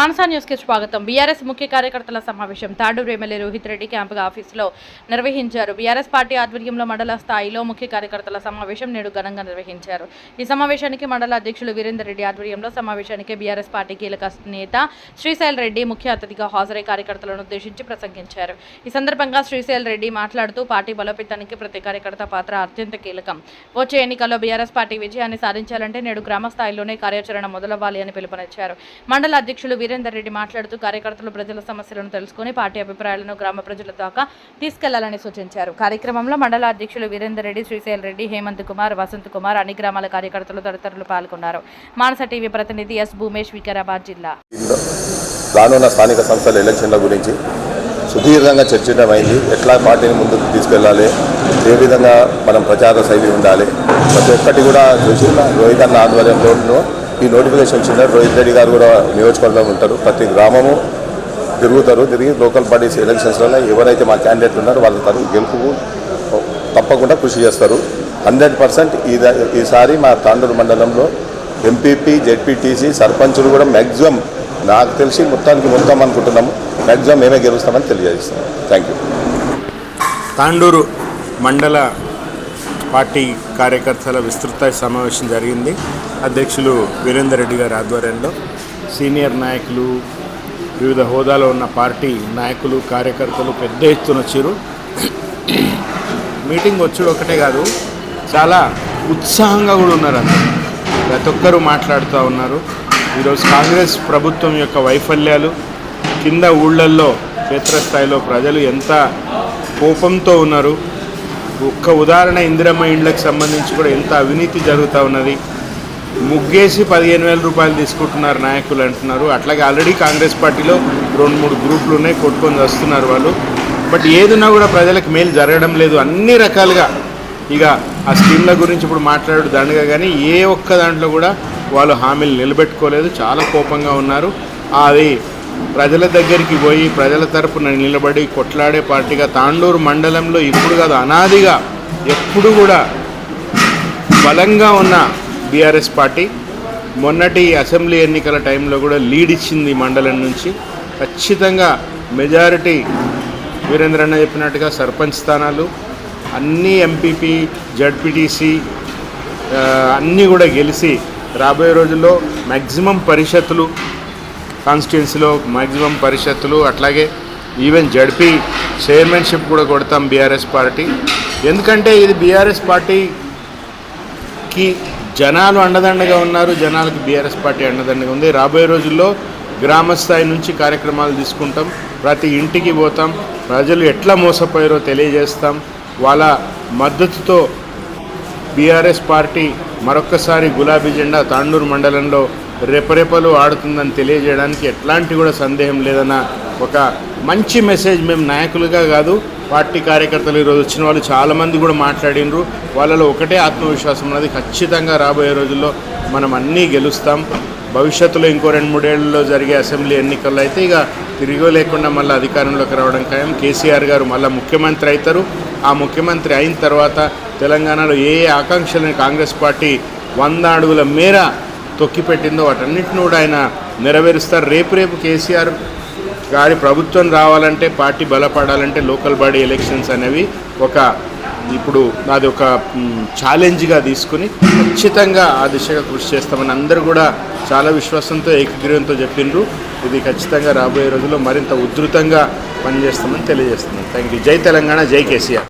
మానసా న్యూస్కి స్వాగతం. బీఆర్ఎస్ ముఖ్య కార్యకర్తల సమావేశం తాడూరు ఎమ్మెల్యే రోహిత్ రెడ్డి క్యాంపు ఆఫీసులో నిర్వహించారు. బీఆర్ఎస్ పార్టీ ఆధ్వర్యంలో మండల స్థాయిలో ముఖ్య కార్యకర్తల సమావేశం నేడు ఘనంగా నిర్వహించారు. ఈ సమావేశానికి మండల అధ్యక్షులు వీరేందర్ రెడ్డి ఆధ్వర్యంలో సమావేశానికి బీఆర్ఎస్ పార్టీ కీలక నేత శ్రీశైల్ రెడ్డి ముఖ్య అతిథిగా హాజరై కార్యకర్తలను ఉద్దేశించి ప్రసంగించారు. ఈ సందర్భంగా శ్రీశైల్ రెడ్డి మాట్లాడుతూ పార్టీ బలోపేతానికి ప్రతి కార్యకర్త పాత్ర అత్యంత కీలకం. వచ్చే ఎన్నికల్లో బీఆర్ఎస్ పార్టీ విజయాన్ని సాధించాలంటే నేడు గ్రామ స్థాయిలోనే కార్యాచరణ మొదలవ్వాలి అని పిలుపునిచ్చారు. మండల అధ్యక్షులు వీరేందర్ రెడ్డి మాట్లాడుతూ కార్యకర్తలు ప్రజల సమస్యలను తెలుసుకుని పార్టీ అభిప్రాయాలను గ్రామ ప్రజల దాకా తీసుకెళ్ళాలని సూచించారు. కార్యక్రమంలో మండల అధ్యక్షులు వీరేందర్ రెడ్డి శ్రీశైల్ రెడ్డి హేమంత్ కుమార్ వసంత్ కుమార్ అన్ని గ్రామాల కార్యకర్తలు తదితరులు పాల్గొన్నారు. మానస టీవీ ప్రతినిధి ఎస్ భూమేష్ వికారాబాద్ జిల్లా. రానున్న స్థానిక సంస్థల ఎలక్షన్ల గురించి సుదీర్ఘంగా చర్చించడమైంది. ఎట్లా పార్టీని ముందుకు తీసుకెళ్ళాలి ఏ విధంగా మనం ప్రచార శైలి ఉండాలి? ప్రతి ఒక్కటి కూడా చూసి రోహిత్ అన్న ఆధ్వర్యంలో ఈ నోటిఫికేషన్ వచ్చింది రోహిత్ రెడ్డి గారు కూడా నియోజకవర్గంలో ఉంటారు. ప్రతి గ్రామము తిరుగుతారు. తిరిగి లోకల్ పార్టీస్ ఎలక్షన్స్లలో ఎవరైతే మా క్యాండిడేట్ ఉన్నారో వాళ్ళ తరఫు గెలుపుకు తప్పకుండా కృషి చేస్తారు. హండ్రెడ్ పర్సెంట్ ఈసారి మా తాండూరు మండలంలో ఎంపీపీ జెడ్పీటీసీ సర్పంచులు కూడా మ్యాక్సిమం నాకు తెలిసి మొత్తానికి మొత్తం అనుకుంటున్నాము. మ్యాక్సిమం మేమే గెలుస్తామని తెలియజేస్తాం థ్యాంక్ యూ తాండూరు మండల పార్టీ కార్యకర్తల విస్తృత సమావేశం జరిగింది. అధ్యక్షులు వీరేందర్ రెడ్డి గారి ఆధ్వర్యంలో సీనియర్ నాయకులు వివిధ హోదాలో ఉన్న పార్టీ నాయకులు కార్యకర్తలు పెద్ద ఎత్తున వచ్చారు. మీటింగ్ వచ్చుడు ఒకటే కాదు చాలా ఉత్సాహంగా కూడా ఉన్నారు అందరూ ప్రతి ఒక్కరూ మాట్లాడుతూ ఉన్నారు. ఈరోజు కాంగ్రెస్ ప్రభుత్వం యొక్క వైఫల్యాలు కింద ఊళ్ళల్లో క్షేత్రస్థాయిలో ప్రజలు ఎంత కోపంతో ఉన్నారు ఒక్క ఉదాహరణ ఇందిరమ్మ ఇండ్లకు సంబంధించి కూడా ఎంత అవినీతి జరుగుతూ ఉన్నది. ముగ్గేసి పదిహేను వేల రూపాయలు తీసుకుంటున్నారు నాయకులు అంటున్నారు. అట్లాగే ఆల్రెడీ కాంగ్రెస్ పార్టీలో రెండు మూడు గ్రూపులు ఉన్నాయి కొట్టుకొని వస్తున్నారు వాళ్ళు. బట్ ఏదున్నా కూడా ప్రజలకు మేలు జరగడం లేదు. అన్ని రకాలుగా ఇక ఆ స్కీమ్ల గురించి ఇప్పుడు మాట్లాడు దండగా కానీ ఏ ఒక్క దాంట్లో కూడా వాళ్ళు హామీలు నిలబెట్టుకోలేదు. చాలా కోపంగా ఉన్నారు. అది ప్రజల దగ్గరికి పోయి ప్రజల తరపున నిలబడి కొట్లాడే పార్టీగా తాండూరు మండలంలో ఇప్పుడు కాదు అనాదిగా ఎప్పుడు కూడా బలంగా ఉన్న బీఆర్ఎస్ పార్టీ మొన్నటి అసెంబ్లీ ఎన్నికల టైంలో కూడా లీడ్ ఇచ్చింది మండలం నుంచి. ఖచ్చితంగా మెజారిటీ వీరేంద్ర అన్న చెప్పినట్టుగా సర్పంచ్ స్థానాలు అన్ని ఎంపీపీ జడ్పీటీసీ అన్నీ కూడా గెలిచి రాబోయే రోజుల్లో మ్యాక్సిమం పరిషత్తులు కాన్స్టిట్యున్సీలో మ్యాక్సిమం పరిషత్తులు అట్లాగే ఈవెన్ జడ్పీ చైర్మన్షిప్ కూడా కొడతాం బీఆర్ఎస్ పార్టీ. ఎందుకంటే ఇది బీఆర్ఎస్ పార్టీకి జనాలు అండదండగా ఉన్నారు జనాలకు బీఆర్ఎస్ పార్టీ అండదండగా ఉంది. రాబోయే రోజుల్లో గ్రామ స్థాయి నుంచి కార్యక్రమాలు తీసుకుంటాం ప్రతి ఇంటికి పోతాం ప్రజలు ఎట్లా మోసపోయారో తెలియజేస్తాం. వాళ్ళ మద్దతుతో బీఆర్ఎస్ పార్టీ మరొక్కసారి గులాబీ జెండా తాండూరు మండలంలో రెపరెపలు ఆడుతుందని తెలియజేయడానికి ఎట్లాంటి కూడా సందేహం లేదన్న ఒక మంచి మెసేజ్ మేము నాయకులుగా కాదు పార్టీ కార్యకర్తలు ఈరోజు వచ్చిన వాళ్ళు చాలామంది కూడా మాట్లాడినరు. వాళ్ళలో ఒకటే ఆత్మవిశ్వాసం ఉన్నది ఖచ్చితంగా రాబోయే రోజుల్లో మనం అన్నీ గెలుస్తాం. భవిష్యత్తులో ఇంకో రెండు మూడేళ్ళలో జరిగే అసెంబ్లీ ఎన్నికల్లో అయితే ఇక తిరిగి లేకుండా మళ్ళీ అధికారంలోకి రావడం ఖాయం. కేసీఆర్ గారు మళ్ళీ ముఖ్యమంత్రి అవుతారు. ఆ ముఖ్యమంత్రి అయిన తర్వాత తెలంగాణలో ఏ ఏ ఆకాంక్షలను కాంగ్రెస్ పార్టీ వంద అడుగుల మేర తొక్కిపెట్టిందో వాటన్నిటిని కూడా ఆయన నెరవేరుస్తారు. రేపు రేపు కేసీఆర్ గారి ప్రభుత్వం రావాలంటే పార్టీ బలపడాలంటే లోకల్ బాడీ ఎలక్షన్స్ అనేవి ఒక ఇప్పుడు అది ఒక ఛాలెంజ్గా తీసుకుని ఖచ్చితంగా ఆ దిశగా కృషి చేస్తామని అందరూ కూడా చాలా విశ్వాసంతో ఏకగ్రీవంతో చెప్పిండ్రు. ఇది ఖచ్చితంగా రాబోయే రోజుల్లో మరింత ఉధృతంగా పనిచేస్తామని తెలియజేస్తున్నాం. థ్యాంక్ యూ జై తెలంగాణ జై కేసీఆర్.